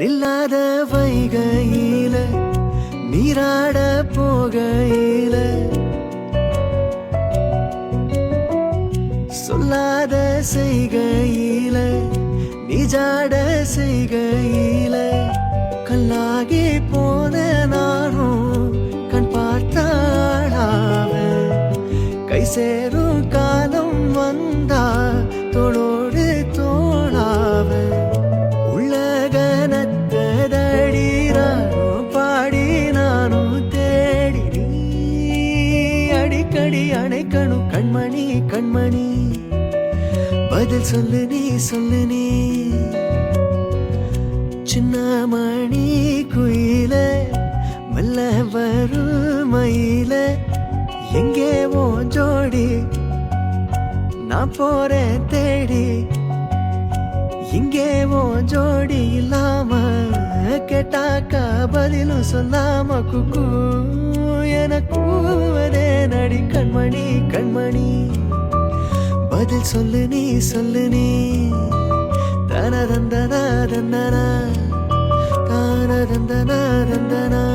நில்லாத வைகையில நீராட போகையில. சொல்லாத செய்கையில நிஜாட செய்கையில. கல்லாகி போன நானும் கண் பார்த்தாளாவ கை சேரும் அணைக்கணும் கண்மணி கண்மணி. பதில் சொல்லு நீ சொல்லு நீ. சின்ன மணி குயில மெல்ல வரும் மயில. எங்கே ஓ ஜோடி? நான் போறேன் தேடி. இங்கே ஓ ஜோடி இல்லாம கேட்டாக்கா பதிலும் சொல்லாம குக்கு கண்மணி கண்மணி. பதில் சொல்லு நீ சொல்லு நீ. தன தந்தன தந்தன. தான தந்தன